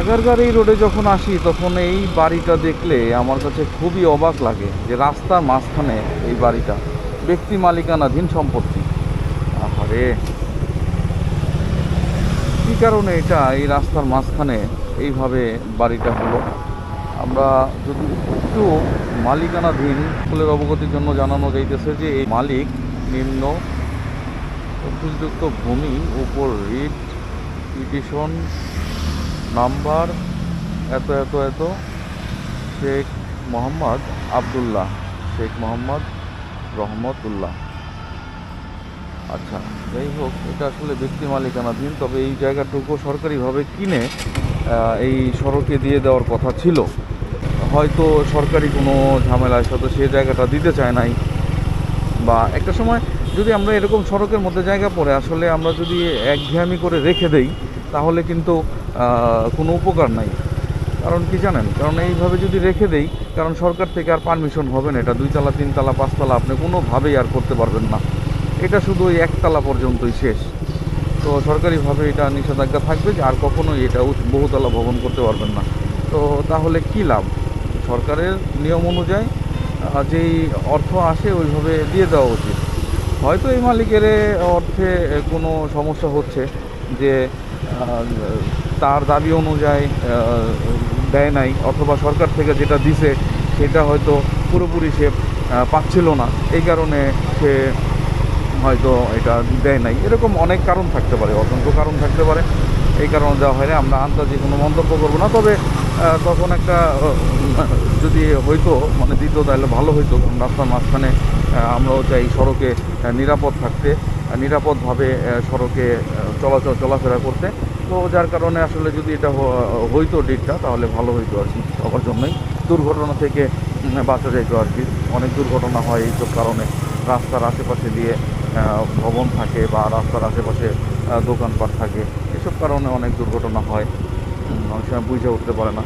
আগারগার এই রোডে যখন আসি, তখন এই বাড়িটা দেখলে আমার কাছে খুবই অবাক লাগে যে রাস্তার মাঝখানে এই বাড়িটা। ব্যক্তি মালিকানাধীন সম্পত্তি। আহারে! কী কারণে এটা এই রাস্তার মাঝখানে এইভাবে বাড়িটা হলো? আমরা যদি একটু মালিকানাধীন ফুলের অবগতির জন্য জানানো যাইতেছে যে, এই মালিক নিম্ন তফসিলযুক্ত ভূমি উপর রিট পিটিশন নাম্বার এত এত এত, শেখ মোহাম্মদ আবদুল্লাহ, শেখ মোহাম্মদ রহমতুল্লাহ। আচ্ছা যাই হোক, এটা আসলে ব্যক্তি মালিকানাধীন, তবে এই জায়গাটুকু সরকারিভাবে কিনে এই সড়কে দিয়ে দেওয়ার কথা ছিল। হয়তো সরকারি কোনো ঝামেলার সাথে সে জায়গাটা দিতে চায় নাই। বা একটা সময় যদি আমরা এরকম সড়কের মধ্যে জায়গা পড়ে, আসলে আমরা যদি একঘেয়ামি করে রেখে দেই, তাহলে কিন্তু কোনো উপকার নাই। কারণ কি জানেন? কারণ এইভাবে যদি রেখে দেই, কারণ সরকার থেকে আর পারমিশন হবে না। এটা দুইতলা তিনতলা পাঁচতলা আপনি কোনোভাবেই আর করতে পারবেন না। এটা শুধু ওই একতলা পর্যন্তই শেষ। তো সরকারিভাবে এটা নিষেধাজ্ঞা থাকবে যে আর কখনোই এটা বহুতলা ভবন করতে পারবেন না। তো তাহলে কি লাভ? সরকারের নিয়ম অনুযায়ী যেই অর্থ আসে ওইভাবে দিয়ে দেওয়া উচিত। হয়তো এই মালিকের অর্থে কোনো সমস্যা হচ্ছে যে তার দাবি অনুযায়ী দেয় নাই অথবা সরকার থেকে যেটা দিছে, সেটা হয়তো পুরোপুরি সে পাচ্ছিল না। এই কারণে সে হয়তো এটা দেয় নাই। এরকম অনেক কারণ থাকতে পারে, অসংখ্য কারণ থাকতে পারে। এই কারণে দেওয়া হয় না আমরা আন্দাজে কোনো মন্তব্য করব না। তবে তখন একটা যদি হইতো মানে দ্বিতীয় তাহলে ভালো হইতো। কারণ রাস্তার মাঝখানে আমরাও চাই সড়কে নিরাপদ থাকতে। নিরাপদভাবে সড়কে চলাচল, চলাফেরা করতে। তো যার কারণে আসলে যদি এটা হইতো ডিটটা তাহলে ভালো হইতো আর কি, সবার জন্যই। দুর্ঘটনা থেকে বাঁচা যাইতো আর কি। অনেক দুর্ঘটনা হয় এইসব কারণে। রাস্তার আশেপাশে দিয়ে ভবন থাকে বা রাস্তার আশেপাশে দোকানপাট থাকে। এসব কারণে অনেক দুর্ঘটনা হয়। অনেক সময় বুঝে উঠতে পারে না।